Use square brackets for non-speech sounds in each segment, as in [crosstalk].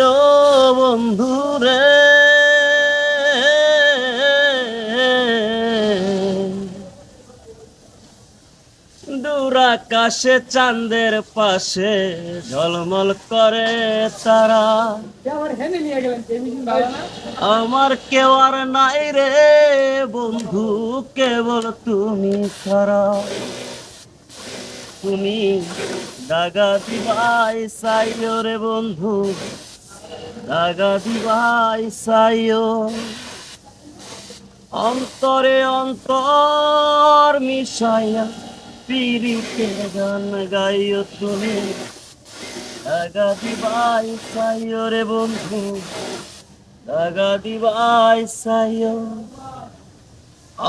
ও বন্ধু রে আকাশে চাঁদের পাশে ঝলমল করে তারা। আমার কেউ আর নাই রে বন্ধু, কেবল তুমি ছাড়া। তুমি দাগা দিবাই সাইও রে বন্ধু দাগা দিবাই সাইও অন্তরে অন্তর মিশাইয়া পিরিতে গান গাইও তুমি। দাগা দিবাই সাইও রে বন্ধু দাগা দিবাই সাইও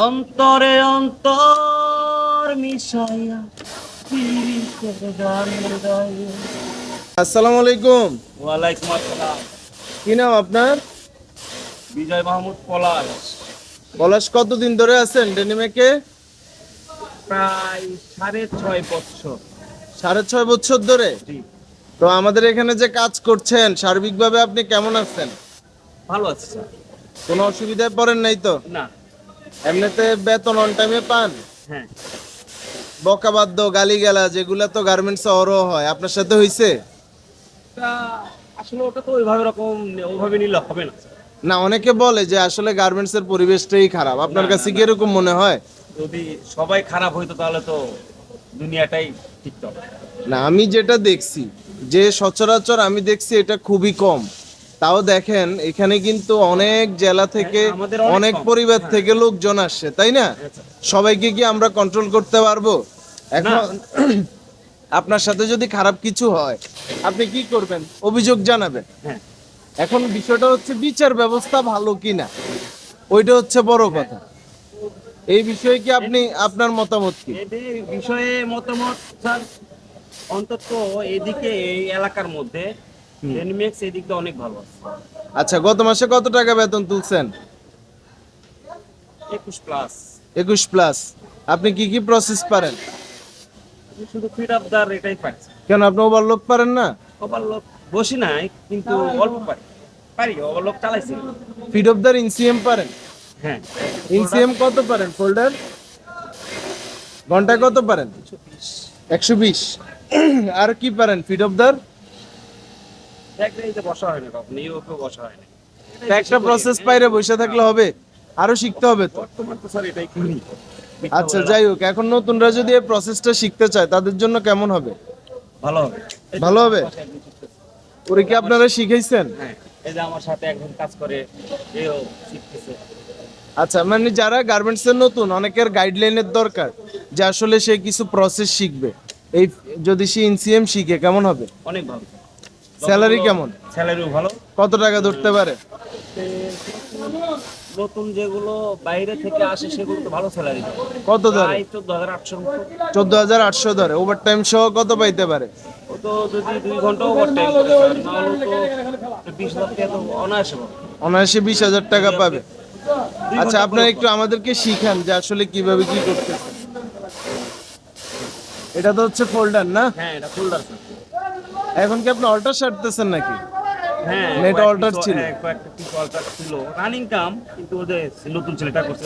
অন্তরে অন্তর মিশাইয়া পিরিতে গান গাইও। আসসালামু আলাইকুম। ওয়ালাইকুম আসসালাম। কি নাম আপনার? বিজয় মাহমুদ পলাশ। পলাশ কতদিন ধরে আছেন ডেনিমেকে? প্রায় সাড়ে ছয় বছর। সাড়ে ছয় বছর ধরে? তো আমাদের এখানে যে কাজ করছেন সার্বিকভাবে আপনি কেমন আছেন? ভালো আছে স্যার। কোনো অসুবিধায় পড়েন নাই তো? না। এমনিতে বেতন অন টাইমে পান? হ্যাঁ। বকাবাদ্য গালি গেলা যেগুলা তো গার্মেন্টস অরও হয়। আপনার সাথে হইছে? আসলে ওটা তো ওইভাবে রকম ওইভাবে নিলে হবে না। না অনেকে বলে যে আসলে গার্মেন্টস এর পরিবেশটাই খারাপ। আপনার কাছে কি এরকম মনে হয়? যদি সবাই খারাপ হইতো তাহলে তো দুনিয়াটাই ঠিক না আমি যেটা দেখছি যে সচরাচর আমি দেখছি এটা খুবই কম। তাও দেখেন এখানে কিন্তু অনেক জেলা থেকে হ্যাঁ, অনেক পরিবার হ্যাঁ। থেকে লোকজন আসছে তাই না? সবাইকে কি আমরা কন্ট্রোল করতে পারব? এখন আপনার সাথে যদি খারাপ কিছু হয় আপনি কি করবেন? অভিযোগ জানাবেন। হ্যাঁ। এখন বিষয়টা হচ্ছে বিচার ব্যবস্থা ভালো কিনা? ওইটা হচ্ছে বড় কথা। এই বিষয়ে কি আপনি আপনার মতামত কি? বিষয়ে মতামত স্যার অন্তত এদিকে এই এলাকার মধ্যে এদিকটা অনেক ভালো আছে। আচ্ছা গত মাসে কত টাকা বেতন তুলছেন? একুশ প্লাস একুশ প্লাস আপনি কি কি প্রসেস পারেন? শুধু এটাই পারছি কেন আপনি ওভারলোক পারেন না? ওভারলোক বসি নাই কিন্তু অল্প পারি। পারি ওভারলোক চালাইছি। ফিড অফ দ্য ইনসিএম পারেন? হ্যাঁ। ইনসিএম কত পারেন ফোল্ডার ঘন্টায় কত পারেন? একশো বিশ। আর কি পারেন ফিড অফ দ্য বসা কখনো ইউরোপে বসা হয় একটা প্রসেস পাইরে বসে থাকলে হবে। আরও শিখতে হবে তো। বর্তমান তো স্যার এটাই করি। আচ্ছা যাই হোক এখন নতুনরা যদি এই প্রসেসটা শিখতে চায় তাদের জন্য কেমন হবে? ভালো হবে। ভালো হবে? ওরে কি আপনারা শিখাইছেন? হ্যাঁ এই যে আমার সাথে একজন কাজ করে এও শিখতেছে। আচ্ছা মানে যারা গার্মেন্টস এর নতুন অনেকের গাইডলাইনের দরকার যে আসলে সে কিছু প্রসেস শিখবে। এই যদি সে ইনসিএম শিখে কেমন হবে? অনেক ভালো। স্যালারি কেমন? স্যালারিও ভালো। কত টাকা ধরতে পারে? নতুন যেগুলো বাইরে থেকে আসে সেগুলো তো ভালো স্যালারি কত ধরে? চোদ্দ হাজার আটশো চোদ্দ হাজার আটশো ধরে। ওভার টাইম সহ কত পাইতে পারে? ও তো যদি দুই ঘণ্টা ওভার টাইম তো বিশ লাখ টাকা তো অনায়াসে অনায়াসে বিশ হাজার টাকা পাবে। আচ্ছা আপনারা একটু আমাদেরকে শিখান যে আসলে কীভাবে কি করতেছেন এটা তো হচ্ছে ফোল্ডার না? হ্যাঁ এটা ফোল্ডার এখন কি আপনি অল্টার সারতেছেন নাকি? হ্যাঁ না, এটা কয়েক ছিল? হ্যাঁ, কয়েকটা কিছু alter ছিল। রানিং কাম কিন্তু ওদের নতুন ছেলেটা করছে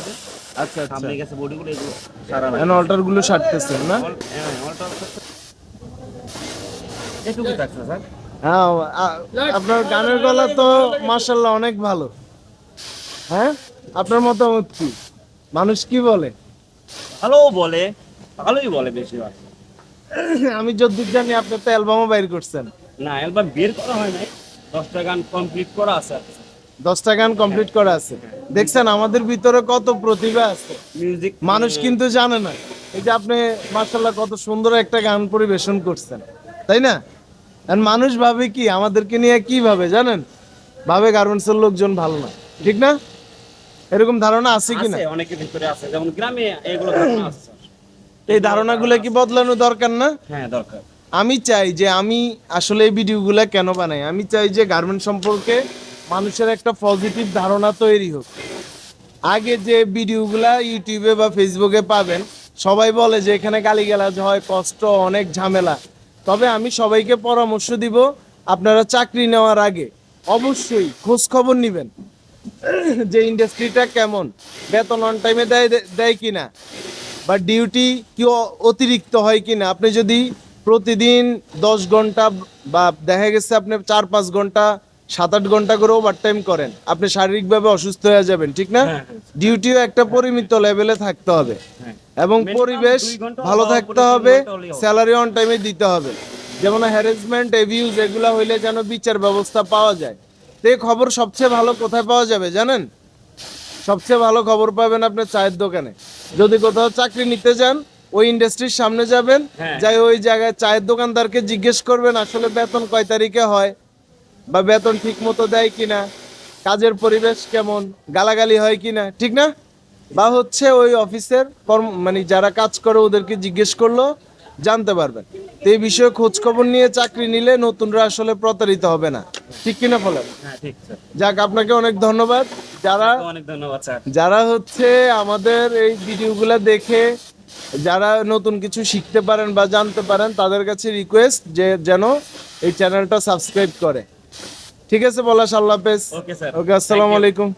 আচ্ছা আচ্ছা। সামনে গেছে বডিগুলো এগুলো সারা এখন অল্টারগুলো সারতেছেন না? হ্যাঁ অল্টার এটুকু থাকছে স্যার। হ্যাঁ আপনার গানের গলা তো মাশাল্লাহ অনেক ভালো। হ্যাঁ? আপনার মতামত কি? মানুষ কি বলে? ভালো বলে ভালোই বলে বেশিরভাগ। আমি যদ্দূর জানি আপনি তো অ্যালবামও বাইর করছেন। না অ্যালবাম বের করা হয় নাই। দশটা গান কমপ্লিট করা আছে দশটা গান কমপ্লিট করা আছে। দেখছেন আমাদের ভিতরে কত প্রতিভা আছে। মিউজিক মানুষ কিন্তু জানে না। এই যে আপনি মার্শাল্লাহ কত সুন্দর একটা গান পরিবেশন করছেন। তাই না? আর মানুষ ভাবে কি আমাদেরকে নিয়ে কি ভাবে জানেন? ভাবে গার্মেন্টসের লোকজন ভালো না। ঠিক না? এরকম ধারণা আছে কি না? অনেকের ভিতরে আছে। যেমন গ্রামে এগুলো ধারণা আছে। এই ধারণাগুলো কি বদলানো দরকার না? হ্যাঁ দরকার। আমি চাই যে আমি আসলে এই ভিডিওগুলো কেন বানাই? আমি চাই যে গার্মেন্ট সম্পর্কে মানুষের একটা পজিটিভ ধারণা তৈরি হোক। আগে যে ভিডিওগুলা ইউটিউবে বা ফেসবুকে পাবেন, সবাই বলে যে এখানে গালিগালাজ হয়, কষ্ট, অনেক ঝামেলা। তবে আমি সবাইকে পরামর্শ দিব, আপনারা চাকরি নেওয়ার আগে অবশ্যই খোঁজ খবর নিবেন [clears throat] যে ইন্ডাস্ট্রিটা কেমন, বেতন অন টাইমে দেয় দেয় কিনা, বা ডিউটি কি অতিরিক্ত হয় কিনা। আপনি যদি প্রতিদিন দশ ঘণ্টা বা দেখা গেছে আপনি চার পাঁচ ঘণ্টা সাত আট ঘণ্টা করে ওভার টাইম করেন। আপনি শারীরিকভাবে অসুস্থ হয়ে যাবেন ঠিক না? হ্যাঁ, হ্যাঁ। ডিউটিও একটা পরিমিত লেভেলে থাকতে হবে। হ্যাঁ। এবং পরিবেশ ভালো থাকতে হবে। স্যালারি অন টাইমে দিতে হবে। যেমন হ্যারাসমেন্ট এভিউজ এগুলা হইলে যেন বিচার ব্যবস্থা পাওয়া যায়। তো এই খবর সবচেয়ে ভালো কোথায় পাওয়া যাবে জানেন? সবচেয়ে ভালো খবর পাবেন আপনি চায়ের দোকানে। যদি কোথাও চাকরি নিতে যান ওই ইন্ডাস্ট্রির সামনে যাবেন হ্যাঁ। যাই ওই জায়গায় চায়ের দোকানদারকে জিজ্ঞেস করবেন আসলে বেতন কয় তারিখে হয় বা বেতন ঠিক মতো দেয় কিনা কাজের পরিবেশ কেমন গালাগালি হয় কিনা ঠিক না? বা হচ্ছে ওই অফিসের কর্ম মানে যারা কাজ করে ওদেরকে জিজ্ঞেস করল জানতে পারবেন। তো এই বিষয়ে খোঁজখবর নিয়ে চাকরি নিলে নতুনরা আসলে প্রতারিত হবে না। ঠিক কিনা বলেন? হ্যাঁ যাক আপনাকে অনেক ধন্যবাদ। যারা অনেক ধন্যবাদ যারা হচ্ছে আমাদের এই ভিডিওগুলো দেখে যারা নতুন কিছু শিখতে পারেন বা জানতে পারেন তাদের কাছে রিকোয়েস্ট যে যেন এই চ্যানেলটা সাবস্ক্রাইব করে। ঠিক আছে বলা আল্লাহ হাফেজ। ওকে স্যার ওকে আসসালামু আলাইকুম।